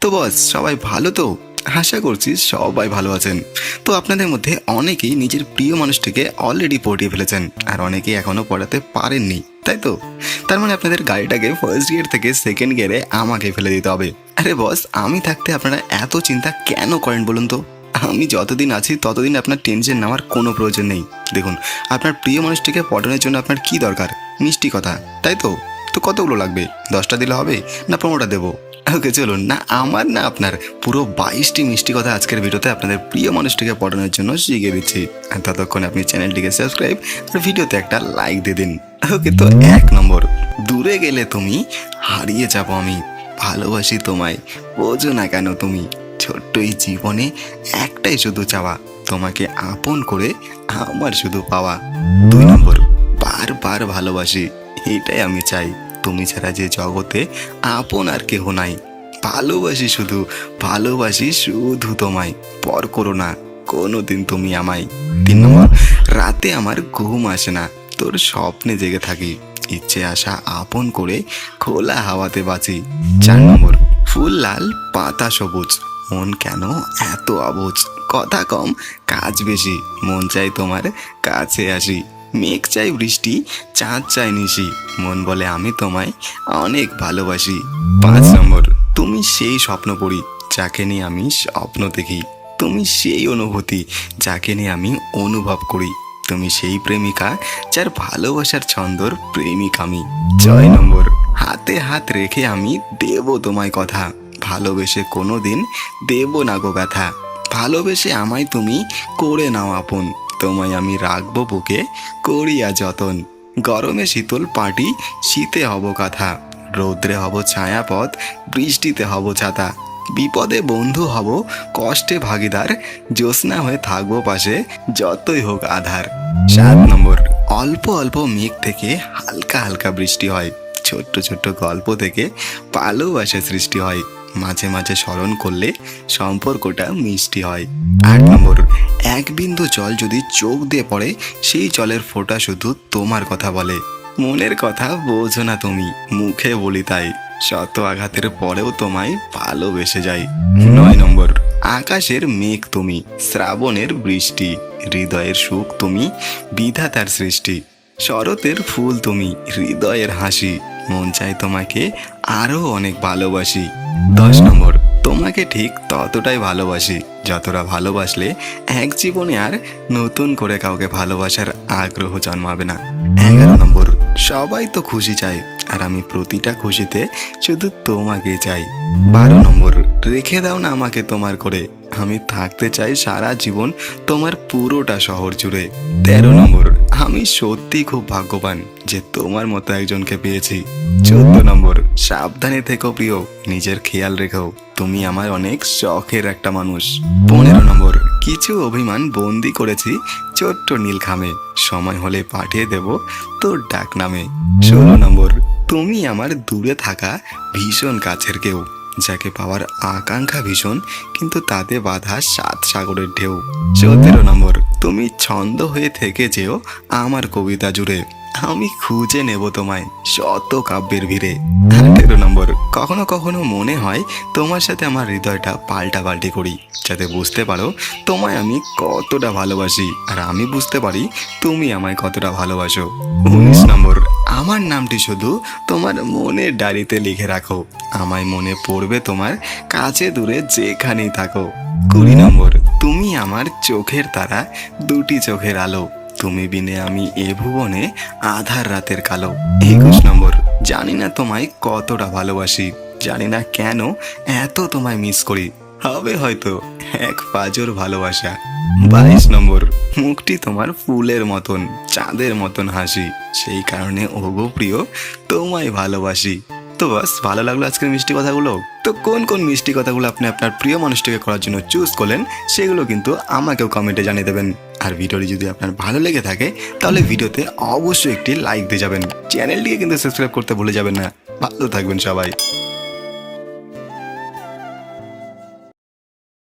তো বস, সবাই ভালো তো? আশা করছি সবাই ভালো আছেন। তো আপনাদের মধ্যে অনেকেই নিজের প্রিয় মানুষটিকে অলরেডি পটিয়ে ফেলেছেন, আর অনেকেই এখনও পড়াতে পারেননি, তাই তো? তার মানে আপনাদের গাড়িটাকে ফার্স্ট গিয়ার থেকে সেকেন্ড গিয়ারে আমাকে ফেলে দিতে হবে। আরে বস, আমি থাকতে আপনারা এত চিন্তা কেন করেন বলুন তো? আমি যতদিন আছি ততদিন আপনার টেনশন নেওয়ার কোনো প্রয়োজন নেই। দেখুন, আপনার প্রিয় মানুষটিকে পটানোর জন্য আপনার কি দরকার? মিষ্টি কথা, তাই তো? তো কতগুলো লাগবে? দশটা দিলে হবে না পনেরোটা দেবো? ওকে, চলুন। না, আমার না আপনার পুরো বাইশটি মিষ্টি কথা আজকের ভিডিওতে আপনাদের প্রিয় মানুষটিকে পড়ানোর জন্য শিখে দিচ্ছি। আর ততক্ষণ আপনি চ্যানেলটিকে সাবস্ক্রাইব আর ভিডিওতে একটা লাইক দিয়ে দিন। ওকে, তো এক নম্বর, দূরে গেলে তুমি হারিয়ে যাব আমি, ভালোবাসি তোমায়, বোঝো না কেন তুমি, ছোট্ট এই জীবনে একটাই শুধু চাওয়া, তোমাকে আপন করে আমার শুধু পাওয়া। দুই নম্বর, বারবার ভালোবাসি, এটাই আমি চাই। তুমি ছাড়া যে জগতে আপন আর কেহ নাই। ভালোবাসি শুধু ভালোবাসি শুধু তোমায়। পর করো না, কোনোদিন তুমি আমায়। তিন নম্বর, রাতে আমার ঘুম আসে না, তোর স্বপ্নে জেগে থাকি। ইচ্ছে আসা আপন করে খোলা হাওয়াতে বাঁচি। চার নম্বর, ফুল লাল, পাতা সবুজ। মন কেন এত অবুজ? কথা কম, কাজ বেশি। মন চাই তোমার কাছে আসি। মেঘ চাই বৃষ্টি, চাঁদ চাই নিশি। মন বলে আমি তোমায় অনেক ভালোবাসি। পাঁচ নম্বর, তুমি সেই স্বপ্ন পড়ি যাকে নিয়ে আমি স্বপ্ন দেখি। তুমি সেই অনুভূতি, যাকে নিয়ে আমি অনুভব করি। তুমি সেই প্রেমিকা, যার ভালোবাসার ছন্দর প্রেমিক আমি। ছয় নম্বর, হাতে হাত রেখে আমি দেব তোমায় কথা। ভালোবেসে কোনো দিন দেব না গো ব্যথা। ভালোবেসে আমায় তুমি করে নাও আপন। তোমায় আমি রাখব বুকে, করিয়া যতন। গরমে শীতল পাটি, শীতে হব কথা। রৌদ্রে হব ছায়াপথ, বৃষ্টিতে হব ছাতা। বিপদে বন্ধু হব, কষ্টে ভাগিদার। জ্যোৎস্না হয়ে থাকব পাশে, যতই হোক আধার। সাত নম্বর, অল্প অল্প মেঘ থেকে হালকা হালকা বৃষ্টি হয়। ছোট্ট ছোট্ট গল্প থেকে ভালোবাসা সৃষ্টি হয়। মাঝে মাঝে স্মরণ করলে সম্পর্কটা মিষ্টি হয়। আট নম্বর, এক বিন্দু জল যদি চোখ দিয়ে পড়ে, সেই জলের ফোঁটা শুধু তোমার কথা বলে। মনের কথা বোঝো না তুমি, মুখে বলি তাই। শত আঘাতের পরেও তোমায় ভালোবেসে যাই। নয় নম্বর, আকাশের মেঘ তুমি, শ্রাবণের বৃষ্টি, হৃদয়ের সুখ তুমি, বিধাতার সৃষ্টি। শরতের ফুল তুমি, হৃদয়ের হাসি। মন চাই তোমাকে আরও অনেক ভালোবাসি। দশ নম্বর, তোমাকে ঠিক ততটাই ভালোবাসি, যতটা ভালোবাসলে এক জীবনে আর নতুন করে কাউকে ভালোবাসার আগ্রহ জন্মাবে না। এগারো নম্বর, সবাই তো খুশি চায়, আর আমি প্রতিটা খুশিতে শুধু তোমাকে চাই। বারো নম্বর, রেখে দাও না আমাকে তোমার করে, আমি থাকতে চাই সারা জীবন তোমার পুরোটা শহর জুড়ে। তেরো নম্বর আমি সত্যি খুব ভাগ্যবান যে তোমার মতো একজনকে পেয়েছি। চোদ্দ নম্বর, সাবধানে থেকো প্রিয়, নিজের খেয়াল রেখো, তুমি আমার অনেক শখের একটা মানুষ। পনেরো নম্বর, কিছু অভিমান বন্দি করেছি ছোট্ট নীলখামে, সময় হলে পাঠিয়ে দেব তোর ডাক নামে ষোলো নম্বর, তুমি আমার দূরে থাকা ভীষণ কাছের কেউ, যাকে পাওয়ার আকাঙ্ক্ষা ভীষণ, কিন্তু তাতে বাধা সাত সাগরের ঢেউ। সতেরো নম্বর, তুমি ছন্দ হয়ে থেকে যেও আমার কবিতা জুড়ে। আমি খুঁজে নেব তোমায় শত কাব্যের ভিড়ে। তেরো নম্বর, কখনো কখনো মনে হয় তোমার সাথে আমার হৃদয়টা পাল্টা পাল্টি করি। যাতে বুঝতে পারো তোমায় আমি কতটা ভালোবাসি। আর আমি বুঝতে পারি তুমি আমায় কতটা ভালোবাসো। উনিশ নম্বর, আমার নামটি শুধু তোমার মনের ডায়েরিতে লিখে রাখো। আমায় মনে পড়বে তোমার কাছে দূরে যেখানেই থাকো। কুড়ি নম্বর আমার চোখের তারা দুটি চোখের আলো। তুমি বিনে আমি এ ভুবনে আধার রাতের কালো। একুশ নম্বর, জানি না তোমায় কতটা ভালোবাসি, জানি না কেন এত তোমায় মিস করি। হবে হয়তো এক পাজর ভালোবাসা। বাইশ নম্বর, মুখটি তোমার ফুলের মতন, চাঁদের মতন হাসি। সেই কারণে ওগো প্রিয়, তোমায় ভালোবাসি। তো বাস, ভালো লাগল আজকের মিষ্টি কথাগুলো? তো কোন কোন মিষ্টি কথাগুলো আপনি আপনার প্রিয় মানুষটিকে করার জন্য চুজ করলেন, সেগুলো কিন্তু আমাকেও কমেন্টে জানিয়ে দেবেন। আর ভিডিওটি যদি আপনার ভালো লেগে থাকে, তাহলে ভিডিওতে অবশ্যই একটি লাইক দিয়ে যাবেন। চ্যানেলটিকে কিন্তু সাবস্ক্রাইব করতে ভুলে যাবেন না। ভালো থাকবেন সবাই।